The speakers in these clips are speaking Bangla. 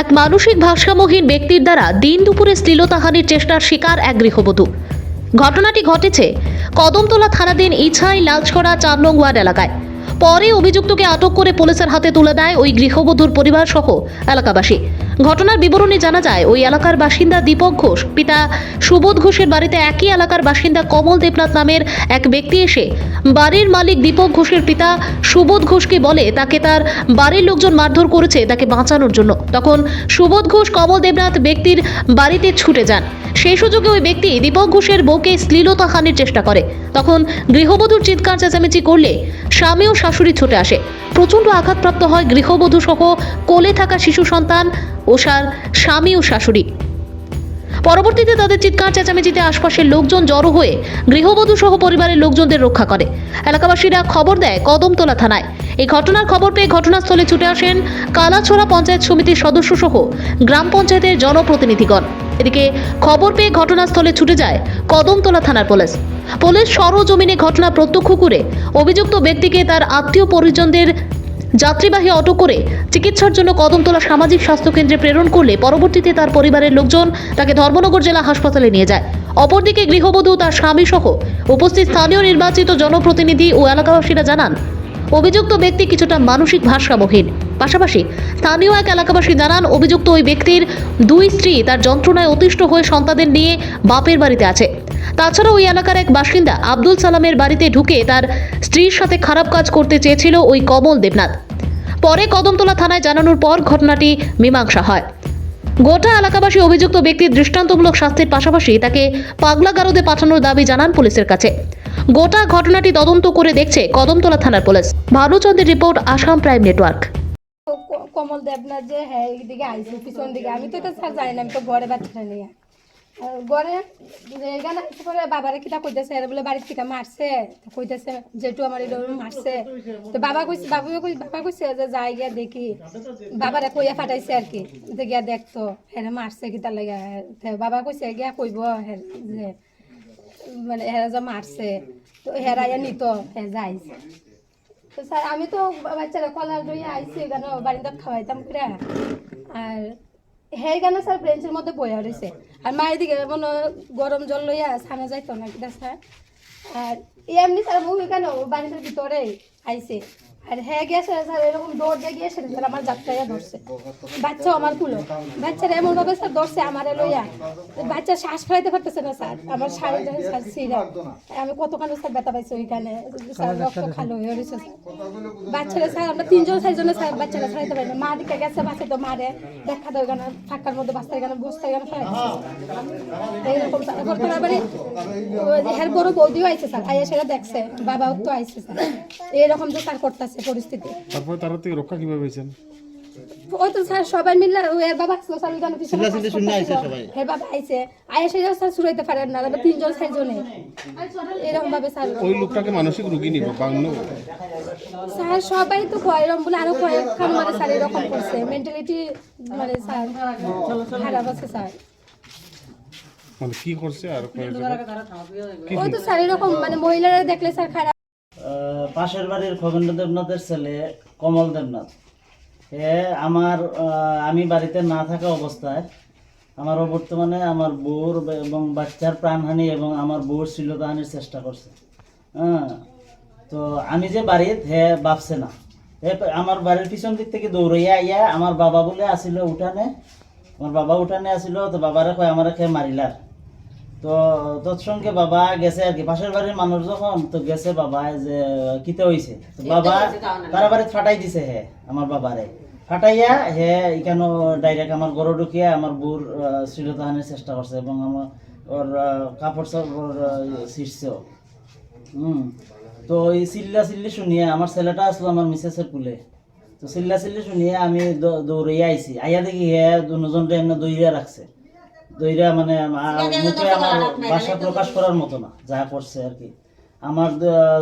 এক মানসিক ভারসাম্যহীন ব্যক্তির দ্বারা দিন দুপুরে শ্লীলতাহানির চেষ্টার শিকার এক গৃহবধূ। ঘটনাটি ঘটেছে কদমতলা থানাধীন ইছাই লালছড়া চার নং ওয়ার্ড এলাকায়। পরে অভিযুক্তকে আটক করে পুলিশের হাতে তুলে দেয় ওই গৃহবধূর পরিবার সহ এলাকাবাসী। ঘটনার বিবরণে জানা যায়, ওই এলাকার বাসিন্দা দীপক ঘোষ, পিতা সুবোধ ঘোষের বাড়িতে একই এলাকার বাসিন্দা কমল দেবনাথ নামের এক ব্যক্তি এসে বাড়ির মালিক দীপক ঘোষের পিতা সুবোধ ঘোষকে বলে, তাকে তার বাড়ির লোকজন মারধর করেছে, তাকে বাঁচানোর জন্য। তখন সুবোধ ঘোষ, কমল দেবনাথ ব্যক্তির বাড়িতে ছুটে যান। সেই সুযোগে ওই ব্যক্তি দীপক ঘোষের বউকে শ্লীলতা হানির চেষ্টা করে। তখন গৃহবধূর চিৎকার চেঁচামেচি করলে স্বামী ও শাশুড়ি ছুটে আসে। প্রচণ্ড আঘাতপ্রাপ্ত হয় গৃহবধূ সহ কোলে থাকা শিশু সন্তান ও স্বামী ও শাশুড়ি। পরবর্তীতে তাদের চিৎকার, চেঁচামেচিতে আশপাশের লোকজন জড়ো হয়ে গৃহবধূ সহ পরিবারের লোকজনদের রক্ষা করে। এলাকাবাসীরা খবর দেয় কদমতলা থানায়। এই ঘটনার খবর পেয়ে ঘটনাস্থলে ছুটে আসেন কালাছড়া পঞ্চায়েত সমিতির সদস্য সহ গ্রাম পঞ্চায়েতের জনপ্রতিনিধিগণ। এদিকে খবর পেয়ে ঘটনাস্থলে ছুটে যায় কদমতলা থানার পুলিশ। পুলিশ সরজমিনে ঘটনা প্রত্যক্ষ করে অভিযুক্ত ব্যক্তিকে তার আত্মীয় পরিজনদের যাত্রীবাহী অটো করে চিকিৎসার জন্য কদমতলা সামাজিক স্বাস্থ্য কেন্দ্রে প্রেরণ করলে পরবর্তীতে তার পরিবারের লোকজন তাকে ধর্মনগর জেলা হাসপাতালে নিয়ে যায়। অপরদিকে গৃহবধূ তার স্বামী সহ উপস্থিত স্থানীয় নির্বাচিত জনপ্রতিনিধি ও এলাকাবাসীরা জানান, অভিযুক্ত ব্যক্তি কিছুটা মানসিক ভারসাম্যহীন। পাশাপাশি স্থানীয় এক এলাকাবাসী জানান, অভিযুক্ত ওই ব্যক্তির দুই স্ত্রী তার যন্ত্রণায় অতিষ্ঠ হয়ে সন্তানদের নিয়ে বাপের বাড়িতে আছে। তাছাড়া ওই এলাকার এক বাসিন্দা আব্দুল সালামের বাড়িতে ঢুকে তার স্ত্রীর সাথে খারাপ কাজ করতে চেয়েছিল ওই কমল দেবনাথ। পরে কদমতলা থানায় জানানোর পর ঘটনাটি মীমাংসা হয়। গোটা এলাকাবাসী অভিযুক্ত ব্যক্তির দৃষ্টান্তমূলক শাস্তির পাশাপাশি তাকে পাগলা গারদে পাঠানোর দাবি জানান পুলিশের কাছে। গোটা ঘটনাটি তদন্ত করে দেখছে কদমতলা থানার police. ভানুচন্দ্রের report, Assam prime network. Kamal Debnath যে হ্যাঁ এইদিকে আইসে পিছন দিকে। আমি তো এটা জানি না, আমি তো ঘরে বাচ্চাটা নিয়ে। ঘরে এখানে পরে বাবারে কিতা কইতেছে, এরা বলে বাড়ির কিতা মারছে। কইতেছে যেটু আমার এটা মারছে। তো বাবা কইছে বাবু বাবা কইছে যে, যাই গিয়া দেখি। বাবারে কইয়া ফাটাইছে আর কি, যে গিয়া দেখতো হ্যাঁ মারছে কিতা লাগে। বাবা কইছে, গিয়া কইব যে মানে হেরা যে মারছে। তো হেরাইয়া নিত হ্যাঁ যাইছে তো স্যার, আমি তো বাচ্চারা কলার লইয়া আইসি এখানে বারিন্দাত খাওয়াইতাম করে। আর সেই গানে স্যার? ব্রেঞ্চের মধ্যে বয়া রয়েছে আর মায়ের দিকে মনে হয় গরম জল লইয়া সামনে যাইতো না কিনা স্যার? আর এমনি স্যার মুখ কেন বাড়িটার ভিতরে আইসে আর হ্যাঁ গেছে স্যার, এরকম দৌড় দিয়ে গিয়েছে স্যার আমার যাত্রায় ধরছে। বাচ্চা আমার কুলো। বাচ্চারা এমন ভাবে স্যার ধরছে, আমার লইয়া। বাচ্চা শ্বাস ফেলাইতে পারতেছে না, স্যার। আমার শাড়ি স্যার সিরা আমি কতখানি, স্যার, ব্যথা পাইছি ওইখানে। স্যার, রক্ত খালো হয়ে রয়েছে বাচ্চারা, স্যার, আমরা তিনজন, চারজনে, স্যার, বাচ্চারা ছাড়াইতে পারি না। মা দিকে গেছে বাচ্চা তো মারে। দেখা তো ওইখানে ফাঁকার মধ্যে বাচ্চা এখানে বসতে এখানে ফেলাই এইরকম তো বড় বৌদিও আইছে, স্যার। আইয়া সেটা দেখছে, বাবাও তো আইছে, স্যার। এইরকম যে স্যার করতেছে। পরিস্থিতি। তারপরে তার থেকে রক্ষা কীভাবে পেয়েছেন? ওই তো স্যার সবাই মিললে ও এর বাবা আসলো স্যার ওইখানে পিছনে। বাবা আইছে। সেটা স্যার শুরাইতে পারেন না আমরা তিনজন চারজনে। এরকম ভাবে স্যার ওই লোকটাকে মানসিক রুগী নিব বাংলো স্যার সবাই তো কয় এরকম বলে আরও কয়েকখান মানে স্যার এরকম করছে। মেন্টালিটি মানে স্যার খারাপ আছে স্যার। মানে কি করছে আর ওই তো স্যার এরকম মানে মহিলারা দেখলে স্যার খারাপ পাশের বাড়ির খগেন্দ্র দেবনাথের ছেলে কমল দেবনাথ। এ আমার আমি বাড়িতে না থাকা অবস্থায় আমার বর্তমানে আমার বউর এবং বাচ্চার প্রাণহানি এবং আমার বউর শ্লীলতাহানির চেষ্টা করছে। হ্যাঁ তো আমি যে বাড়িত হে ভাবছে না। হে আমার বাড়ির পিছন দিক থেকে দৌড়াইয়া ইয়া আমার বাবা বলে আসিল, উঠানে। আমার বাবা উঠানে আসিল, তো বাবারে কয়, আমার খেয়ে মারিলার। তো তৎসঙ্গে বাবা গেছে আর কি। পাশের বাড়ির মানুষ যখন তো গেছে বাবা যে কিতে হইছে? তো বাবা তারা বাড়ি ফাটাই দিছে হে আমার বাবারে। ফাটাইয়া হে এখান ডাইরেক্ট আমার গরু ঢুকিয়া আমার বউর শ্রীলতাহানের চেষ্টা করছে এবং আমার ওর কাপড় চাপড় ছিঁড়ছেও হুম। তো এই চিল্লা চিল্লি শুনিয়ে আমার ছেলেটা আসলো আমার মিসেসের কুলে। তো চিল্লা চিল্লি শুনিয়ে আমি দৌড়াইয়া আইছি। আইয়া দেখি হে দুজনটা এমনি দৌড়িয়া রাখছে। দইরা মানে মুখে আমার ভাষা প্রকাশ করার মতো না যা করছে আর কি। আমার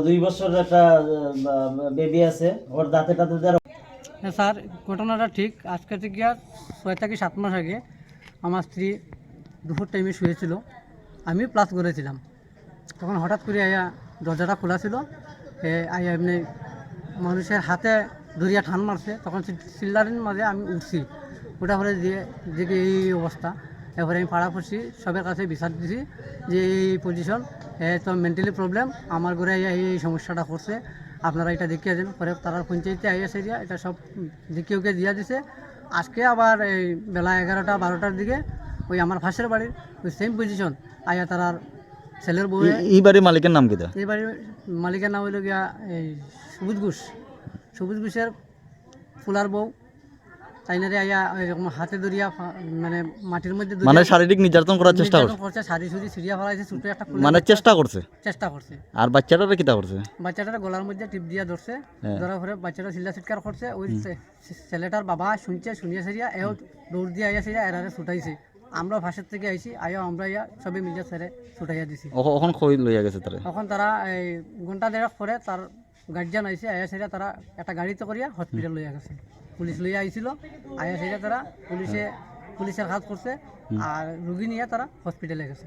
দুই বছরের একটা বেবি আছে ওর দাঁতে টাতে দেওয়ার হ্যাঁ স্যার ঘটনাটা ঠিক। আজকে থেকে আর ছয় থেকে সাত মাস আগে আমার স্ত্রী দুপুর টাইমে শুয়েছিল। আমি প্লাস করেছিলাম। তখন হঠাৎ করে আয়া দরজাটা খোলা ছিল। আয়া এমনি মানুষের হাতে ধরিয়া ঠান মারছে। তখন চিল্লারের মাঝে আমি উঠছি। ওটা পরে দিয়ে যে এই অবস্থা? এরপরে আমি পাড়া পড়ছি সবের কাছে বিচার দিছি যে এই পজিশন তো মেন্টালি প্রবলেম আমার ঘরে এই সমস্যাটা করছে আপনারা এটা দেখিয়ে দেন। পরে তারা পঞ্চায়েতে আইয়া সেরিয়া এটা সব দেখিয়ে ওকে দিয়া দিছে। আজকে আবার এই বেলা এগারোটা বারোটার দিকে ওই আমার ফাঁসের বাড়ির ওই সেম পজিশন আইয়া তারার ছেলের বউ এই- বাড়ির মালিকের নাম কিতা এই বাড়ির মালিকের নাম হইল গিয়া এই সবুজ ঘোষ। সবুজ ঘোষের ফুলার বউ। তাইনারে আইয়া এরকম হাতে ধরিয়া মানে মাটির মধ্যে মানে শারীরিক নির্যাতন করার চেষ্টা করছে? করছে সিরিয়া ফেলাইছে ছোট একটা মানে চেষ্টা করছে? চেষ্টা করছে। আর বাচ্চাটারে কিতা করছে? বাচ্চাটার গলার মধ্যে টিপ দিয়া ধরছে হ্যাঁ। ধরার পরে বাচ্চাটা চিল্লা চিৎকার করছে ওই ছেলেটার বাবা শুনছে শুনিয়ে সেরিয়া এও দৌড় দিয়ে আইয়া সেরিয়া এরারে ছুটাইছে। আমরা ভাষার থেকে আইছি আইয়া আমরা ইয়া সবে মিলিয়া ছেড়ে ছুটাইয়া দিছি। ওখন খই লইয়া গেছে তারে? তখন তারা এই ঘণ্টা দেড়েক পরে তার গার্জিয়ান আইসে আয়া সেটা তারা একটা গাড়িতে করিয়া হসপিটাল লইয়া গেছে। পুলিশ লইয়া আইছিল আইয়া সেটা তারা পুলিশে হ্যাঁ। পুলিশের কাজ করছে আর রুগী নিয়ে তারা হসপিটালে গেছে।